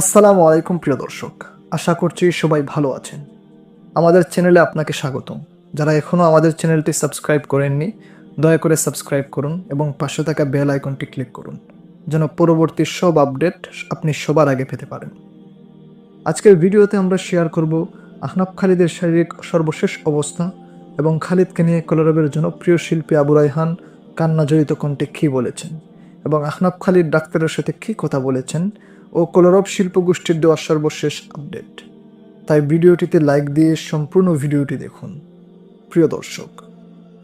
আসসালামু আলাইকুম, প্রিয় দর্শক। আশা করছি সবাই ভালো আছেন। আমাদের চ্যানেলে আপনাকে স্বাগতম। যারা এখনও আমাদের চ্যানেলটি সাবস্ক্রাইব করেননি, দয়া করে সাবস্ক্রাইব করুন এবং পাশে থাকা বেল আইকনটি ক্লিক করুন, যেন পরবর্তী সব আপডেট আপনি সবার আগে পেতে পারেন। আজকের ভিডিওতে আমরা শেয়ার করব আহনাব খালিদের শারীরিক সর্বশেষ অবস্থা এবং খালিদকে নিয়ে কলরবের জনপ্রিয় শিল্পী আবু রায়হান কান্না জড়িত কণ্ঠে কী বলেছেন এবং আহনাব খালিদ ডাক্তারের সাথে কী কথা বলেছেন ও কলরব শিল্পগোষ্ঠীর দেওয়া সর্বশেষ আপডেট। তাই ভিডিওটিতে লাইক দিয়ে সম্পূর্ণ ভিডিওটি দেখুন। প্রিয় দর্শক,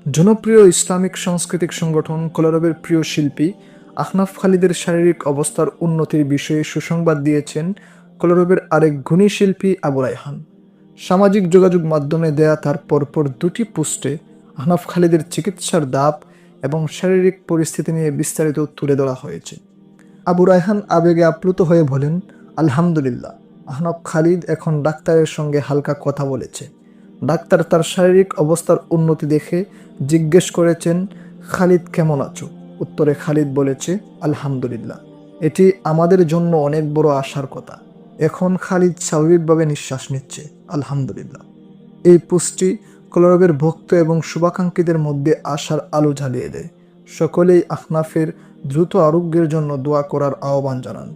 জনপ্রিয় ইসলামিক সাংস্কৃতিক সংগঠন কলরবের প্রিয় শিল্পী আহনাফ খালিদের শারীরিক অবস্থার উন্নতির বিষয়ে সুসংবাদ দিয়েছেন কলরবের আরেক গুণী শিল্পী আবু রায়হান। সামাজিক যোগাযোগ মাধ্যমে দেয়া তার পরপর দুটি পোস্টে আহনাফ খালিদের চিকিৎসার দাপ এবং শারীরিক পরিস্থিতি নিয়ে বিস্তারিত তুলে ধরা হয়েছে। আবু রায়হান আবেগে আপ্লুত হয়ে বলেন, আলহামদুলিল্লাহ আহনাব খালিদ এখন ডাক্তারের সঙ্গে হালকা কথা বলেছে। ডাক্তার তার শারীরিক অবস্থার উন্নতি দেখে জিজ্ঞেস করেছেন, খালিদ কেমন আছো? উত্তরে খালিদ বলেছে, আলহামদুলিল্লাহ, এটি আমাদের জন্য অনেক বড় আশার কথা। এখন খালিদ স্বাভাবিকভাবে নিঃশ্বাস নিচ্ছে, আলহামদুলিল্লাহ। এই পুষ্টি কলরবের ভক্ত এবং শুভাকাঙ্ক্ষীদের মধ্যে আশার আলো জ্বালিয়ে দেয়। সকলেই আহনাফের দ্রুত আরোগ্যের জন্য দোয়া করার আহ্বান জানান।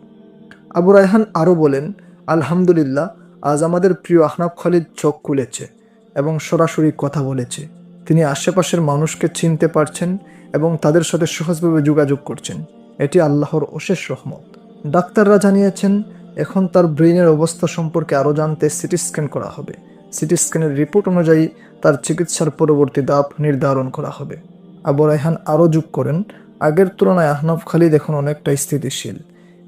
আবু রায়হান আরও বলেন, আলহামদুলিল্লাহ, আজ আমাদের প্রিয় আহনাফ খালিদ চোখ খুলেছে এবং সরাসরি কথা বলেছে। তিনি আশেপাশের মানুষকে চিনতে পারছেন এবং তাদের সাথে সহজভাবে যোগাযোগ করছেন। এটি আল্লাহর অশেষ রহমত। ডাক্তাররা জানিয়েছেন, এখন তার ব্রেইনের অবস্থা সম্পর্কে আরও জানতে সিটি স্ক্যান করা হবে। সিটি স্ক্যানের রিপোর্ট অনুযায়ী তার চিকিৎসার পরবর্তী দাপ নির্ধারণ করা হবে। আবু রায়হান আরও যোগ করেন আগের তুলনায় আহনাফ খালিদ এখন অনেকটা স্থিতিশীল।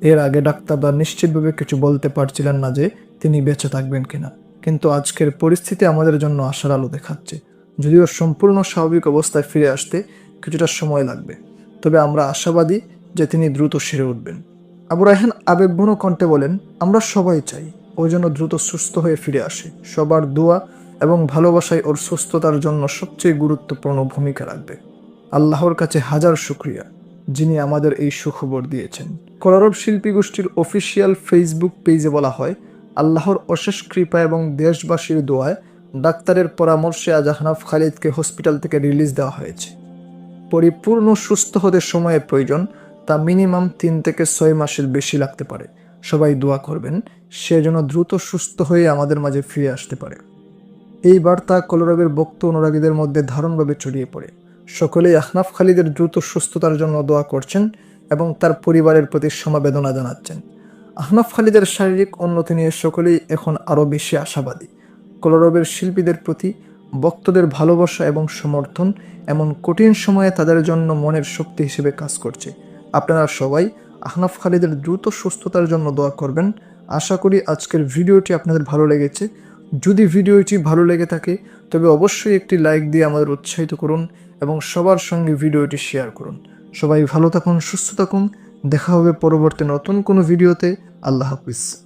এর আগে ডাক্তাররা নিশ্চিতভাবে কিছু বলতে পারছিলেন না যে তিনি বেঁচে থাকবেন কিনা। কিন্তু আজকের পরিস্থিতি আমাদের জন্য আশার আলো দেখাচ্ছে। যদিও সম্পূর্ণ স্বাভাবিক অবস্থায় ফিরে আসতে কিছুটা সময় লাগবে। তবে আমরা আশাবাদী যে তিনি দ্রুত সেরে উঠবেন। আবু রায়হান আবেগঘন কণ্ঠে বলেন, আমরা সবাই চাই ও যেন দ্রুত সুস্থ হয়ে ফিরে আসে। সবার দোয়া এবং ভালোবাসায় ওর সুস্থতার জন্য সবচেয়ে গুরুত্বপূর্ণ ভূমিকা রাখবে। আল্লাহর কাছে হাজার শুক্রিয়া, যিনি আমাদের এই সুখবর দিয়েছেন। কলারব শিল্পী গোষ্ঠীর অফিসিয়াল ফেসবুক পেজে বলা হয়, আল্লাহর অশেষ কৃপা এবং দেশবাসীর দোয়ায় ডাক্তারের পরামর্শে আজ আহনাফ খালিদকে হসপিটাল থেকে রিলিজ দেওয়া হয়েছে। পরিপূর্ণ সুস্থ হতে সময়ের প্রয়োজন, তা মিনিমাম তিন থেকে ছয় মাসের বেশি লাগতে পারে। সবাই দোয়া করবেন, সে যেন দ্রুত সুস্থ হয়ে আমাদের মাঝে ফিরে আসতে পারে। এই বার্তা কলরবের বক্ত অনুরাগীদের মধ্যে ধারণভাবে ছড়িয়ে পড়ে। সকলেই আহনাফ খালিদের দ্রুত সুস্থতার জন্য দোয়া করছেন এবং তার পরিবারের প্রতি সমবেদনা জানাচ্ছেন। আহনাফ খালিদের শারীরিক উন্নতি নিয়ে সকলেই এখন আরও বেশি আশাবাদী। কলরবের শিল্পীদের প্রতি ভক্তদের ভালোবাসা এবং সমর্থন এমন কঠিন সময়ে তাদের জন্য মনের শক্তি হিসেবে কাজ করছে। আপনারা সবাই আহনাফ খালিদের দ্রুত সুস্থতার জন্য দোয়া করবেন। আশা করি আজকের ভিডিওটি আপনাদের ভালো লেগেছে। যদি ভিডিওটি ভালো লেগে থাকে, তবে অবশ্যই একটি লাইক দিয়ে আমাদের উৎসাহিত করুন এবং সবার সঙ্গে ভিডিওটি শেয়ার করুন। সবাই ভালো থাকুন, সুস্থ থাকুন। দেখা হবে পরবর্তী নতুন কোনো ভিডিওতে। আল্লাহ হাফিজ।